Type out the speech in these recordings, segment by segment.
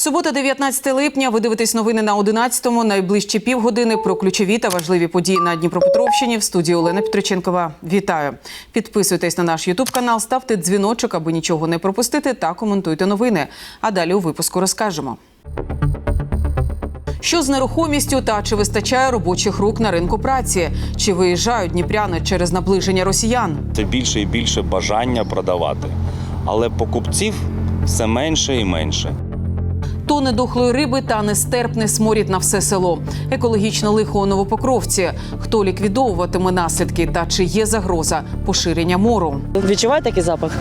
Субота, 19 липня. Ви дивитесь новини на 11-му. Найближчі півгодини про ключові та важливі події на Дніпропетровщині. В студії Олена Петриченкова. Вітаю. Підписуйтесь на наш Ютуб канал, ставте дзвіночок, аби нічого не пропустити, та коментуйте новини. А далі у випуску розкажемо. Що з нерухомістю та чи вистачає робочих рук на ринку праці? Чи виїжджають дніпряни через наближення росіян? Це більше і більше бажання продавати. Але покупців все менше і менше. Тони дохлої риби та нестерпний сморід на все село. Екологічне лихо у Новопокровці. Хто ліквідовуватиме наслідки та чи є загроза поширення мору? Відчуваєте такий запах?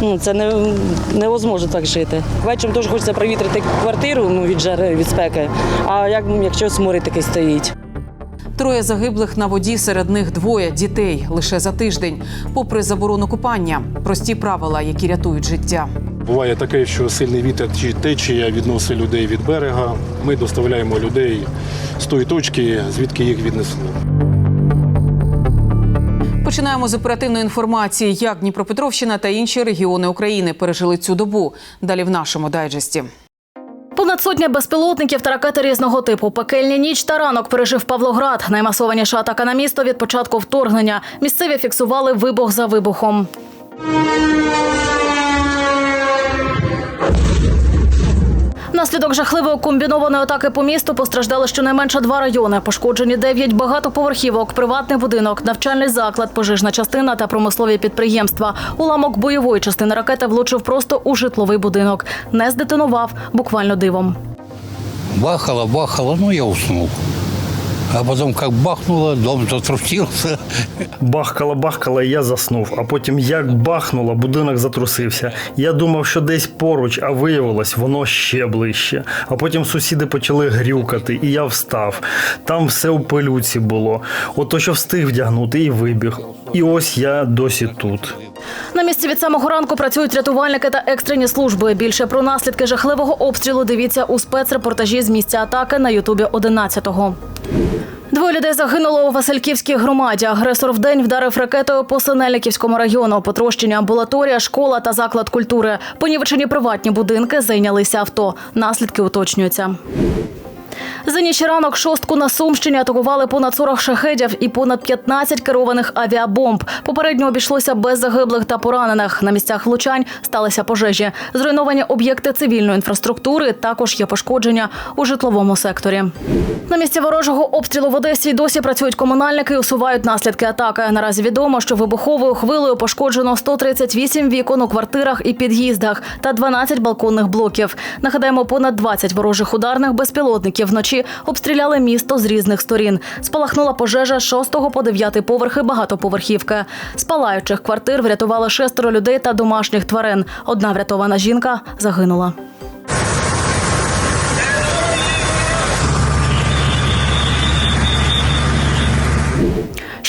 Ну, це не, невозможно так жити. Вечором теж хочеться провітрити квартиру ну, від жари, від спеки. А як, якщо сморід такий стоїть? Троє загиблих на воді, серед них двоє дітей лише за тиждень. Попри заборону купання, прості правила, які рятують життя. Буває таке, що сильний вітер чи течія відносить людей від берега. Ми доставляємо людей з тої точки, звідки їх віднесло. Починаємо з оперативної інформації, як Дніпропетровщина та інші регіони України пережили цю добу. Далі в нашому дайджесті. Понад сотня безпілотників та ракети різного типу. Пекельні ніч та ранок пережив Павлоград. Наймасованіша атака на місто від початку вторгнення. Місцеві фіксували вибух за вибухом. Внаслідок жахливої комбінованої атаки по місту постраждали щонайменше два райони. Пошкоджені дев'ять багатоповерхівок, приватний будинок, навчальний заклад, пожежна частина та промислові підприємства. Уламок бойової частини ракети влучив просто у житловий будинок. Не здетонував буквально дивом. Бахало, бахало, ну я уснул. А потом как бахнуло, дом затрусился. Бахкала, бахкала, і я заснув. А потім як бахнуло, будинок затрусився. Я думав, що десь поруч, а виявилось, воно ще ближче. А потім сусіди почали грюкати, і я встав. Там все у пилюці було. Ото що встиг вдягнути і вибіг. І ось я досі тут. На місці від самого ранку працюють рятувальники та екстрені служби. Більше про наслідки жахливого обстрілу дивіться у спецрепортажі з місця атаки на Ютубі 11-го. Двоє людей загинуло у Васильківській громаді. Агресор вдень вдарив ракетою по Синельниківському району. Потрощені амбулаторія, школа та заклад культури. Понівечені приватні будинки зайнялися авто. Наслідки уточнюються. За ніч ранок шостку на Сумщині атакували понад 40 шахедів і понад 15 керованих авіабомб. Попередньо обійшлося без загиблих та поранених. На місцях влучань сталися пожежі. Зруйновані об'єкти цивільної інфраструктури. Також є пошкодження у житловому секторі. На місці ворожого обстрілу в Одесі досі працюють комунальники і усувають наслідки атаки. Наразі відомо, що вибуховою хвилею пошкоджено 138 вікон у квартирах і під'їздах та 12 балконних блоків. Нагадаємо, понад 20 ворожих ударних безпілотників вночі обстріляли місто з різних сторін. Спалахнула пожежа з 6 по 9 поверхи багатоповерхівки. З палаючих квартир врятували шестеро людей та домашніх тварин. Одна врятована жінка загинула.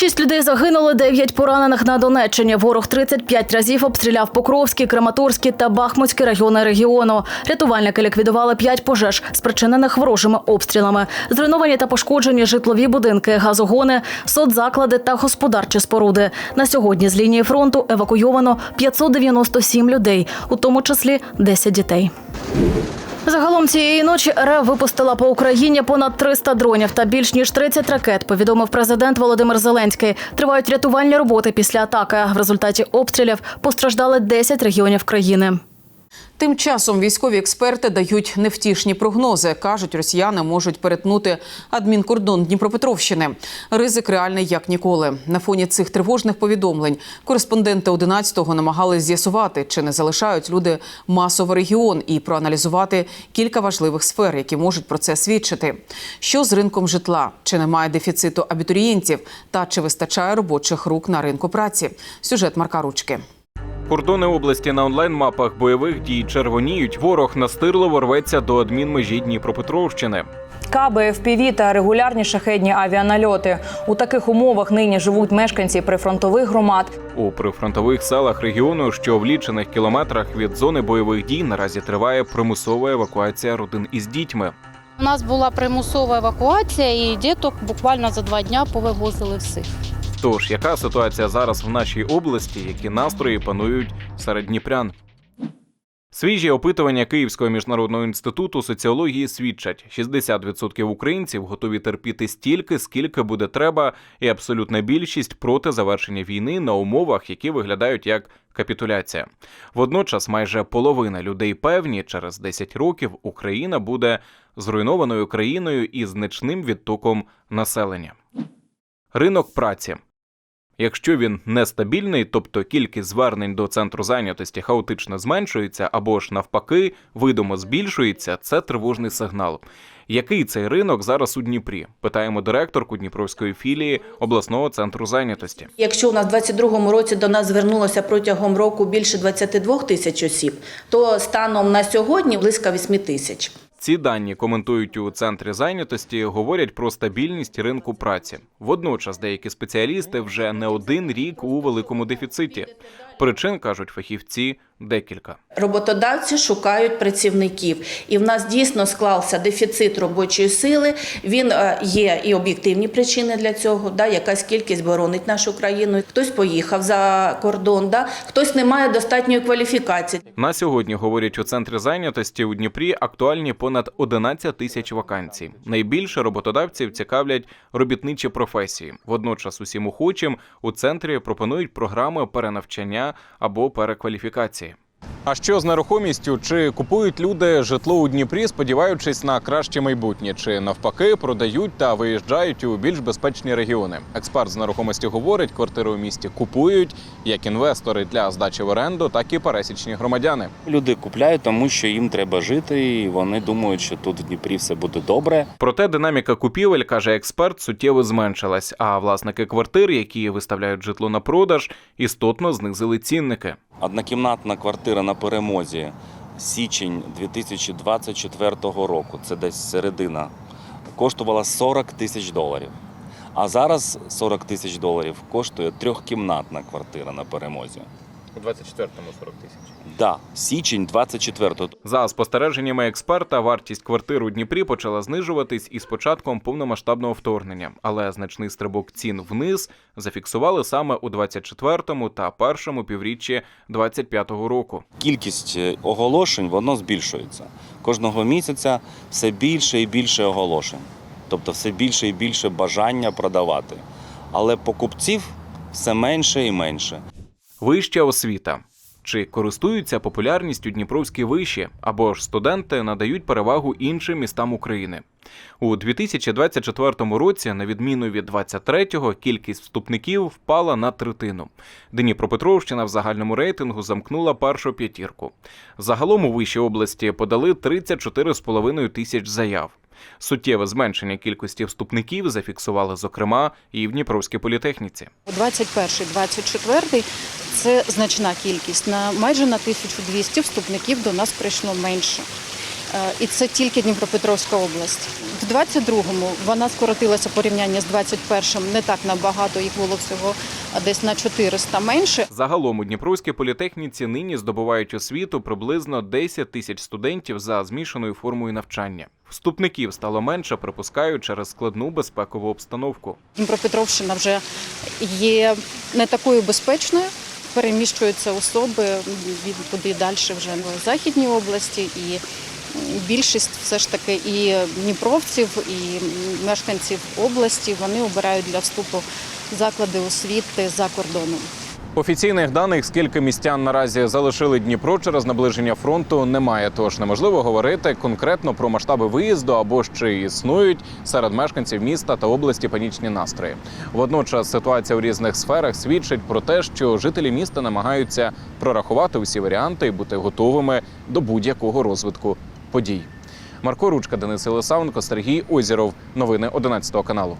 Шість людей загинули, дев'ять поранених на Донеччині. Ворог 35 разів обстріляв Покровський, Краматорський та Бахмутський райони регіону. Рятувальники ліквідували п'ять пожеж, спричинених ворожими обстрілами. Зруйновані та пошкоджені житлові будинки, газогони, соцзаклади та господарчі споруди. На сьогодні з лінії фронту евакуйовано 597 людей, у тому числі 10 дітей. Загалом цієї ночі РФ випустила по Україні понад 300 дронів та більш ніж 30 ракет. Повідомив президент Володимир Зеленський. Тривають рятувальні роботи після атаки. В результаті обстрілів постраждали 10 регіонів країни. Тим часом військові експерти дають невтішні прогнози. кажуть, росіяни можуть перетнути адмінкордон Дніпропетровщини. Ризик реальний як ніколи. На фоні цих тривожних повідомлень кореспонденти 11-го намагались з'ясувати, чи не залишають люди масово регіон і проаналізувати кілька важливих сфер, які можуть про це свідчити. Що з ринком житла? Чи немає дефіциту абітурієнтів? Та чи вистачає робочих рук на ринку праці? Сюжет Марка Ручки. Кордони області на онлайн-мапах бойових дій червоніють. Ворог настирливо рветься до адмінмежі Дніпропетровщини. Каби, FPV та регулярні шахедні авіанальоти. У таких умовах нині живуть мешканці прифронтових громад. У прифронтових селах регіону, що в лічених кілометрах від зони бойових дій, наразі триває примусова евакуація родин із дітьми. У нас була примусова евакуація, і діток буквально за два дня повивозили всіх. Тож, яка ситуація зараз в нашій області, які настрої панують серед дніпрян? Свіжі опитування Київського міжнародного інституту соціології свідчать: 60% українців готові терпіти стільки, скільки буде треба, і абсолютна більшість проти завершення війни на умовах, які виглядають як капітуляція. Водночас, майже половина людей певні, через 10 років Україна буде зруйнованою країною із значним відтоком населення. Ринок праці. Якщо він нестабільний, тобто кількість звернень до центру зайнятості хаотично зменшується або ж навпаки видимо збільшується, це тривожний сигнал. Який цей ринок зараз у Дніпрі? Питаємо директорку Дніпровської філії обласного центру зайнятості. Якщо у нас в 2022 році до нас звернулося протягом року більше 22 тисяч осіб, то станом на сьогодні близько 8 тисяч. Ці дані коментують у центрі зайнятості, говорять про стабільність ринку праці. Водночас деякі спеціалісти вже не один рік у великому дефіциті. Причин кажуть фахівці декілька. Роботодавці шукають працівників, і в нас дійсно склався дефіцит робочої сили. Він е, є і об'єктивні причини для цього. Да, якась кількість боронить нашу країну. Хтось поїхав за кордон, да, хтось не має достатньої кваліфікації. На сьогодні говорять у центрі зайнятості у Дніпрі актуальні понад 11 тисяч вакансій. Найбільше роботодавців цікавлять робітничі професії. Водночас усім охочим у центрі пропонують програми перенавчання або перекваліфікації. А що з нерухомістю? Чи купують люди житло у Дніпрі, сподіваючись на краще майбутнє, чи навпаки продають та виїжджають у більш безпечні регіони? Експерт з нерухомості говорить, квартири у місті купують як інвестори для здачі в оренду, так і пересічні громадяни. Люди купляють, тому що їм треба жити, і вони думають, що тут в Дніпрі все буде добре. Проте динаміка купівель, каже експерт, суттєво зменшилась. А власники квартир, які виставляють житло на продаж, істотно знизили цінники. Однокімнатна квартира на перемозі січень 2024 року, це десь середина, коштувала 40 тисяч доларів. А зараз 40 тисяч доларів коштує трьохкімнатна квартира на перемозі. У 24-му 40 тисяч. Да, січень 24-го. За спостереженнями експерта, вартість квартир у Дніпрі почала знижуватись із початком повномасштабного вторгнення, але значний стрибок цін вниз зафіксували саме у 24-му та першому півріччі 25-го року. Кількість е, оголошень воно збільшується. Кожного місяця все більше і більше оголошень. Тобто все більше і більше бажання продавати. Але покупців все менше і менше. Вища освіта. Чи користуються популярністю дніпровські виші або ж студенти надають перевагу іншим містам України? У 2024 році, на відміну від 23-го, кількість вступників впала на третину. Дніпропетровщина в загальному рейтингу замкнула першу п'ятірку. Загалом у вищій області подали 34,5 тисяч заяв. Суттєве зменшення кількості вступників зафіксували, зокрема, і в Дніпровській політехніці. 21-24 це значна кількість. На майже на 1200 вступників до нас прийшло менше. Е, І це тільки Дніпропетровська область. В 22-му вона скоротилася порівняння з 21-м не так набагато, їх було всього десь на 400 менше. Загалом у Дніпровській політехніці нині здобувають освіту приблизно 10 тисяч студентів за змішаною формою навчання. Вступників стало менше, припускають через складну безпекову обстановку. Дніпропетровщина вже є не такою безпечною. Переміщуються особи від туди далі вже в Західній області, і більшість все ж таки і дніпровців, і мешканців області вони обирають для вступу заклади освіти за кордоном. Офіційних даних, скільки містян наразі залишили Дніпро через наближення фронту, немає. Тож неможливо говорити конкретно про масштаби виїзду або ще існують серед мешканців міста та області панічні настрої. Водночас ситуація у різних сферах свідчить про те, що жителі міста намагаються прорахувати усі варіанти і бути готовими до будь-якого розвитку подій. Марко Ручка, Денис Єлисавенко, Сергій Озіров. Новини 11 каналу.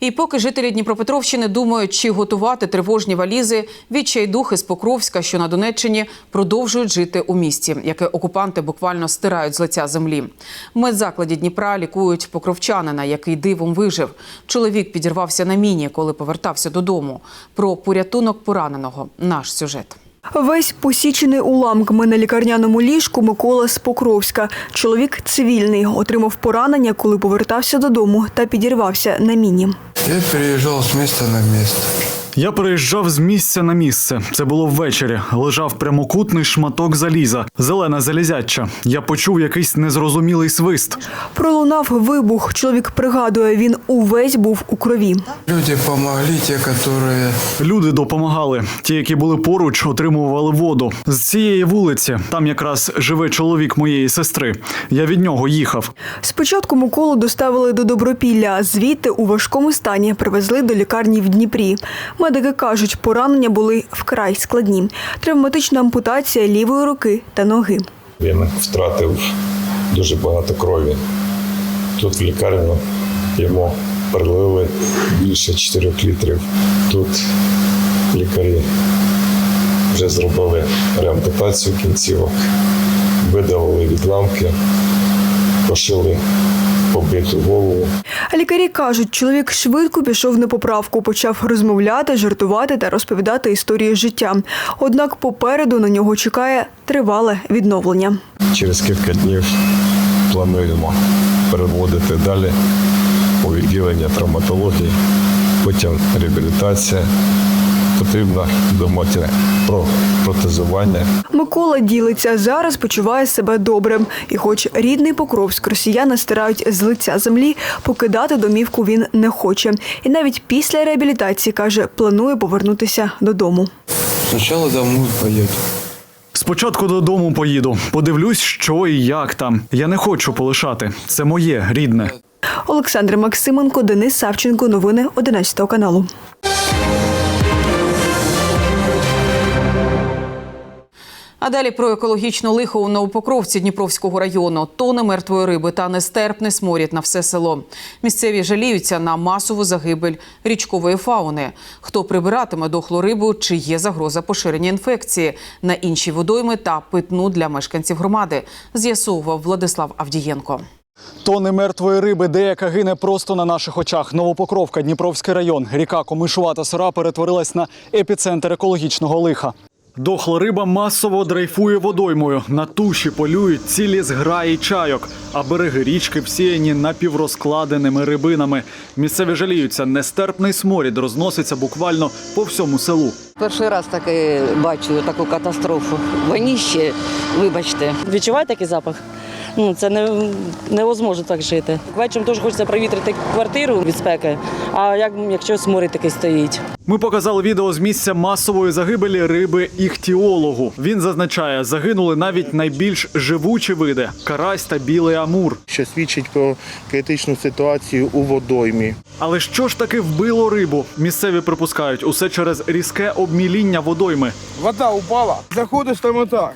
І поки жителі Дніпропетровщини думають, чи готувати тривожні валізи, відчайдухи з Покровська, що на Донеччині, продовжують жити у місті, яке окупанти буквально стирають з лиця землі. Медзакладі Дніпра лікують покровчанина, який дивом вижив. Чоловік підірвався на міні, коли повертався додому. Про порятунок пораненого наш сюжет. Весь посічений уламками на лікарняному ліжку Микола з Покровська. Чоловік цивільний, отримав поранення, коли повертався додому та підірвався на міні. Я переїжджав з міста на место. Я переїжджав з місця на місце. Це було ввечері. Лежав прямокутний шматок заліза, зелена залізяча. Я почув якийсь незрозумілий свист. Пролунав вибух. Чоловік пригадує, він увесь був у крові. Люди помогли, те, которые... Люди допомагали. Ті, які були поруч, отримували воду. З цієї вулиці там якраз живе чоловік моєї сестри. Я від нього їхав. Спочатку Миколу доставили до Добропілля, звідти у важкому стані привезли до лікарні в Дніпрі. Медики кажуть, поранення були вкрай складні. Травматична ампутація лівої руки та ноги. Він втратив дуже багато крові. Тут в лікарню йому перелили більше 4 літрів. Тут лікарі вже зробили реампутацію кінцівок, видалили відламки, пошили побиту голову. Лікарі кажуть, чоловік швидко пішов на поправку, почав розмовляти, жартувати та розповідати історії життя. Однак попереду на нього чекає тривале відновлення. Через кілька днів плануємо переводити далі у відділення травматології, потім реабілітація. Потрібно думати про протезування. Микола ділиться зараз, почуває себе добре. І, хоч рідний Покровськ росіяни стирають з лиця землі, покидати домівку він не хоче. І навіть після реабілітації каже, планує повернутися додому. Сначала домой поеду. Спочатку додому поїду, подивлюсь, що і як там. Я не хочу полишати. Це моє рідне. Олександр Максименко, Денис Савченко. Новини 11 каналу. А далі про екологічне лихо у Новопокровці Дніпровського району. Тони мертвої риби та нестерпний сморід на все село. Місцеві жаліються на масову загибель річкової фауни. Хто прибиратиме дохлу рибу, чи є загроза поширення інфекції на інші водойми та питну для мешканців громади, з'ясовував Владислав Авдієнко. Тони мертвої риби, деяка гине просто на наших очах. Новопокровка, Дніпровський район. Ріка Комишувата Сора перетворилась на епіцентр екологічного лиха. Дохла риба масово дрейфує водоймою. На туші полюють цілі зграї чайок, а береги річки всіяні напіврозкладеними рибинами. Місцеві жаліються, нестерпний сморід розноситься буквально по всьому селу. Перший раз таке бачу таку катастрофу. Воніще, вибачте. Відчуваєте такий запах? Ну, це не, невозможно так жити. Вечором теж хочеться провітрити квартиру від спеки, а як, якщо сморід такий стоїть. Ми показали відео з місця масової загибелі риби іхтіологу. Він зазначає, загинули навіть найбільш живучі види карась та білий амур. що свідчить про критичну ситуацію у водоймі. Але що ж таки вбило рибу? Місцеві припускають усе через різке обміління водойми. Вода упала, заходиш там отак.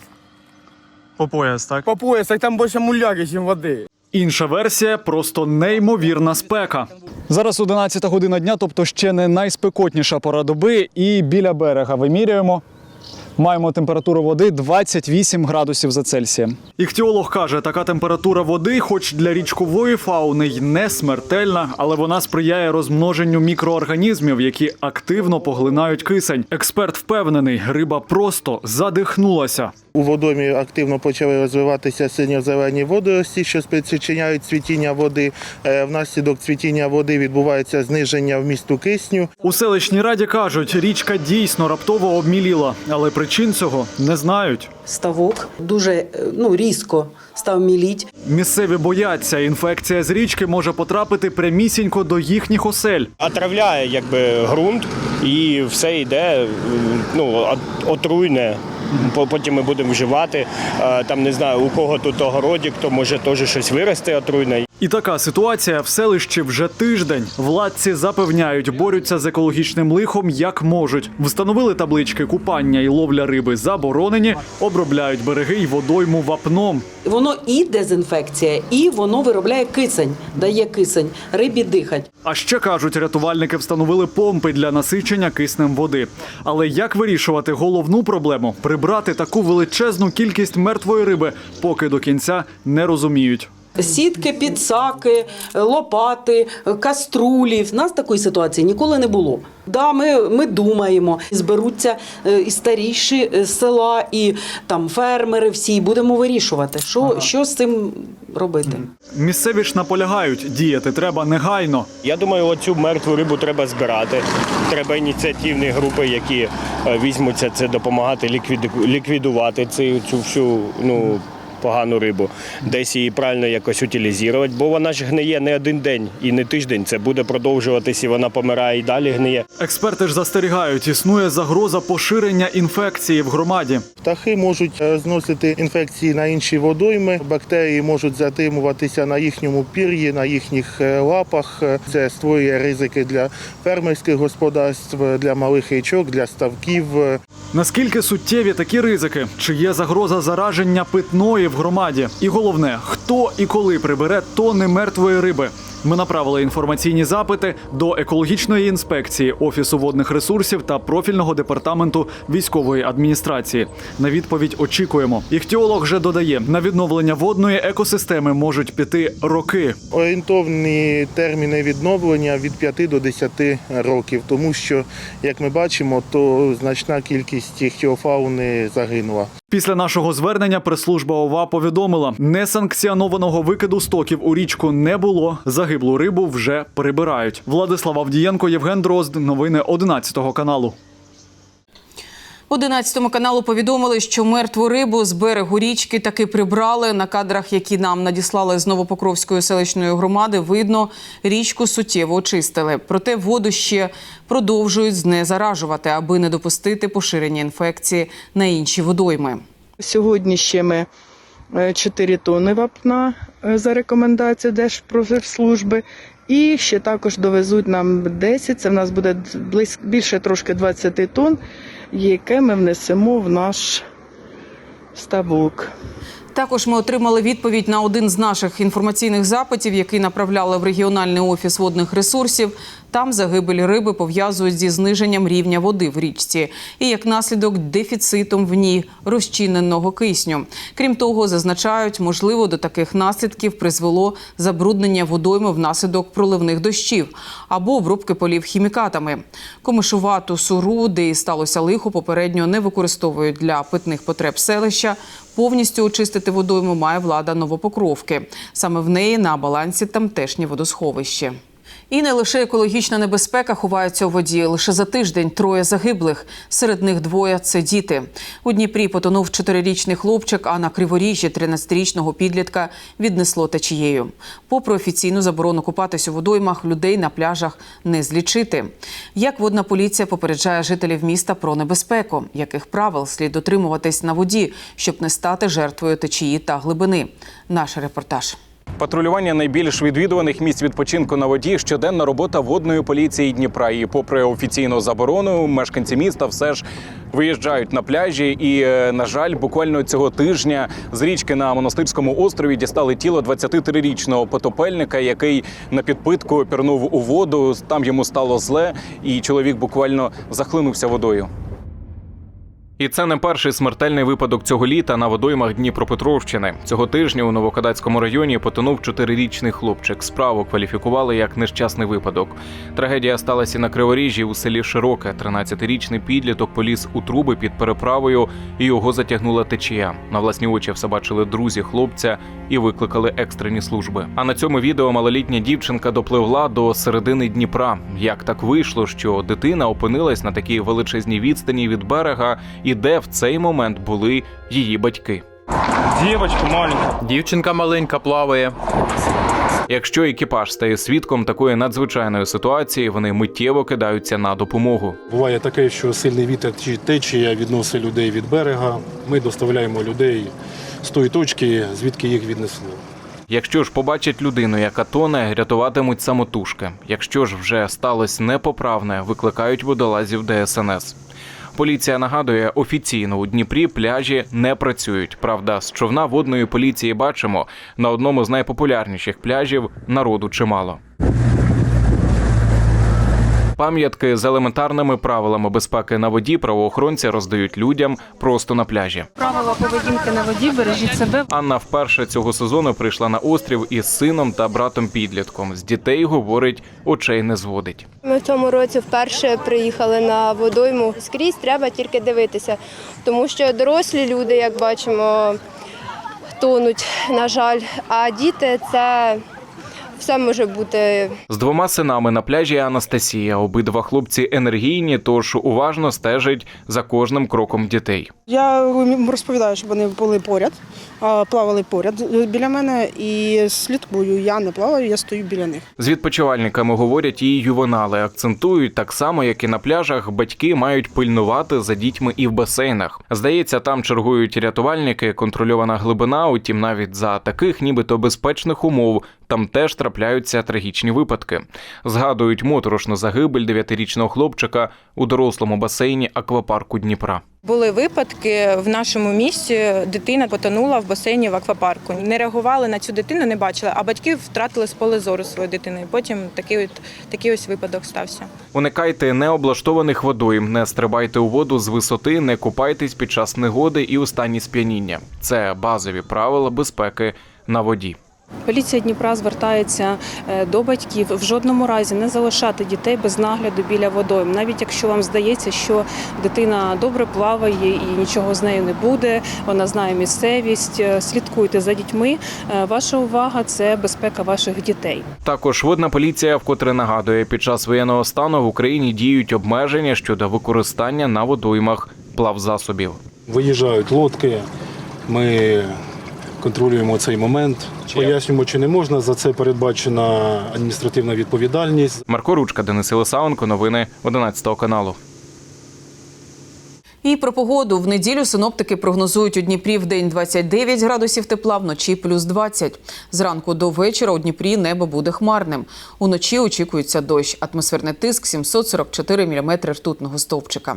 По пояс, так? По пояс, так там більше муляки, ніж води. Інша версія просто неймовірна спека. Зараз 11 година дня, тобто ще не найспекотніша пора доби, і біля берега вимірюємо. Маємо температуру води 28 градусів за Цельсієм. Іхтіолог каже, така температура води, хоч для річкової фауни й не смертельна, але вона сприяє розмноженню мікроорганізмів, які активно поглинають кисень. Експерт впевнений, риба просто задихнулася. У водоймі активно почали розвиватися синьо-зелені водорості, що спричиняють цвітіння води. Е, Внаслідок цвітіння води відбувається зниження вмісту кисню. У селищній раді кажуть, річка дійсно раптово обміліла, але причин цього не знають. Ставок дуже ну, різко став міліть. Місцеві бояться, інфекція з річки може потрапити прямісінько до їхніх осель. Отравляє якби ґрунт і все йде ну, отруйне. Потім ми будемо вживати. Е, Там не знаю, у кого тут огородік, то може теж щось вирости отруйне. І така ситуація в селищі вже тиждень. Владці запевняють, борються з екологічним лихом як можуть. Встановили таблички купання і ловля риби заборонені, обробляють береги й водойму вапном. Воно і дезінфекція, і воно виробляє кисень, дає кисень, рибі дихать. А ще кажуть, рятувальники встановили помпи для насичення киснем води. Але як вирішувати головну проблему прибрати таку величезну кількість мертвої риби, поки до кінця не розуміють. Сітки, підсаки, лопати, каструлі. В нас такої ситуації ніколи не було. Да, ми, ми думаємо, зберуться е, і старіші е, села, і там фермери всі, і будемо вирішувати, що, що з цим робити. Місцеві ж наполягають, діяти треба негайно. Я думаю, оцю мертву рибу треба збирати. Треба ініціативні групи, які е, візьмуться це допомагати ліквіду- ліквідувати цю, цю всю ну, погану рибу, десь її правильно якось утилізувати, бо вона ж гниє не один день і не тиждень. Це буде продовжуватись, і вона помирає і далі гниє. Експерти ж застерігають, існує загроза поширення інфекції в громаді. Птахи можуть е, зносити інфекції на інші водойми. Бактерії можуть затримуватися на їхньому пір'ї, на їхніх е, лапах. Е, Це створює ризики для фермерських господарств, для малих річок, для ставків. Наскільки суттєві такі ризики? Чи є загроза зараження питної в громаді? І головне, хто і коли прибере тони мертвої риби? Ми направили інформаційні запити до екологічної інспекції Офісу водних ресурсів та профільного департаменту військової адміністрації. На відповідь очікуємо. Іхтіолог вже додає, на відновлення водної екосистеми можуть піти роки. Орієнтовні терміни відновлення від 5 до 10 років, тому що, як ми бачимо, то значна кількість іхтіофауни загинула. Після нашого звернення прес-служба ОВА повідомила, несанкціонованого викиду стоків у річку не було. Загиблу рибу вже прибирають. Владислав Авдієнко, Євген Дрозд. Новини 11 каналу. 11 каналу повідомили, що мертву рибу з берегу річки таки прибрали. На кадрах, які нам надіслали з Новопокровської селищної громади, видно, річку суттєво очистили. Проте воду ще продовжують знезаражувати, аби не допустити поширення інфекції на інші водойми. Сьогодні ще ми 4 тонни вапна е, за рекомендацією Держпродспоживслужби. І ще також довезуть нам 10, це в нас буде близько, більше трошки 20 тонн, яке ми внесемо в наш ставок. Також ми отримали відповідь на один з наших інформаційних запитів, який направляли в регіональний офіс водних ресурсів. Там загибель риби пов'язують зі зниженням рівня води в річці і як наслідок дефіцитом в ній розчиненого кисню. Крім того, зазначають, можливо, до таких наслідків призвело забруднення водойми внаслідок проливних дощів або обробки полів хімікатами. Комишувату суру, де і сталося лихо, попередньо не використовують для питних потреб селища. Повністю очистити водойму має влада Новопокровки. Саме в неї на балансі тамтешнє водосховище. І не лише екологічна небезпека ховається у воді. Лише за тиждень троє загиблих. Серед них двоє це діти. У Дніпрі потонув чотирирічний хлопчик, а на Криворіжжі 13-річного підлітка віднесло течією. Попри офіційну заборону купатись у водоймах, людей на пляжах не злічити. Як водна поліція попереджає жителів міста про небезпеку, яких правил слід дотримуватись на воді, щоб не стати жертвою течії та глибини. Наш репортаж. Патрулювання найбільш відвідуваних місць відпочинку на воді щоденна робота водної поліції Дніпра. І попри офіційну заборону, мешканці міста все ж виїжджають на пляжі. І, е, на жаль, буквально цього тижня з річки на монастирському острові дістали тіло 23-річного потопельника, який на підпитку пірнув у воду. Там йому стало зле, і чоловік буквально захлинувся водою. І це не перший смертельний випадок цього літа на водоймах Дніпропетровщини. Цього тижня у Новокадацькому районі потонув чотирирічний хлопчик. Справу кваліфікували як нещасний випадок. Трагедія сталася на Криворіжжі у селі Широке. 13-річний підліток поліз у труби під переправою, і його затягнула течія. На власні очі все бачили друзі хлопця і викликали екстрені служби. А на цьому відео малолітня дівчинка допливла до середини Дніпра. Як так вийшло, що дитина опинилась на такій величезній відстані від берега, і де в цей момент були її батьки? Дівочка маленька. Дівчинка маленька плаває. Якщо екіпаж стає свідком такої надзвичайної ситуації, вони миттєво кидаються на допомогу. Буває таке, що сильний вітер чи течія відносить людей від берега. Ми доставляємо людей з тої точки, звідки їх віднесло. Якщо ж побачать людину, яка тоне, рятуватимуть самотужки. Якщо ж вже сталося непоправне, викликають водолазів ДСНС. Поліція нагадує, офіційно у Дніпрі пляжі не працюють. Правда, з човна водної поліції бачимо на одному з найпопулярніших пляжів народу чимало. Пам'ятки з елементарними правилами безпеки на воді правоохоронці роздають людям просто на пляжі. Правила поведінки на воді бережіть себе. Анна вперше цього сезону прийшла на острів із сином та братом підлітком. З дітей говорить, очей не зводить. Ми в цьому році вперше приїхали на водойму. Скрізь треба тільки дивитися, тому що дорослі люди, як бачимо, тонуть, на жаль. А діти це все може бути З двома синами на пляжі Анастасія. Обидва хлопці енергійні, тож уважно стежить за кожним кроком дітей. Я розповідаю, щоб вони були поряд, плавали поряд біля мене і слідкую. Я не плаваю, я стою біля них. З відпочивальниками говорять і ювенали. Акцентують так само, як і на пляжах. Батьки мають пильнувати за дітьми і в басейнах. Здається, там чергують рятувальники, контрольована глибина. Утім, навіть за таких, нібито безпечних умов, там теж трапляються трагічні випадки. Згадують моторошну загибель дев'ятирічного хлопчика у дорослому басейні аквапарку Дніпра. Були випадки в нашому місті. Дитина потонула в басейні в аквапарку. Не реагували на цю дитину, не бачили, а батьки втратили з поля зору свою дитину. І Потім такий от такий ось випадок стався. Уникайте необлаштованих водойм, не стрибайте у воду з висоти, не купайтесь під час негоди і у стані сп'яніння. Це базові правила безпеки на воді. Поліція Дніпра звертається е, до батьків в жодному разі не залишати дітей без нагляду біля водойм. Навіть якщо вам здається, що дитина добре плаває і нічого з нею не буде, вона знає місцевість. е, Слідкуйте за дітьми. Е, Ваша увага це безпека ваших дітей. Також водна поліція вкотре нагадує, під час воєнного стану в Україні діють обмеження щодо використання на водоймах плавзасобів. Виїжджають лодки, ми контролюємо цей момент. Пояснюємо, чи не можна. За це передбачена адміністративна відповідальність. Марко Ручка, Денис Єлисаенко, новини 11 каналу. І про погоду в неділю синоптики прогнозують у Дніпрі в день 29 градусів тепла, вночі плюс 20. Зранку до вечора у Дніпрі небо буде хмарним. Уночі очікується дощ. Атмосферний тиск 744 мм ртутного стовпчика.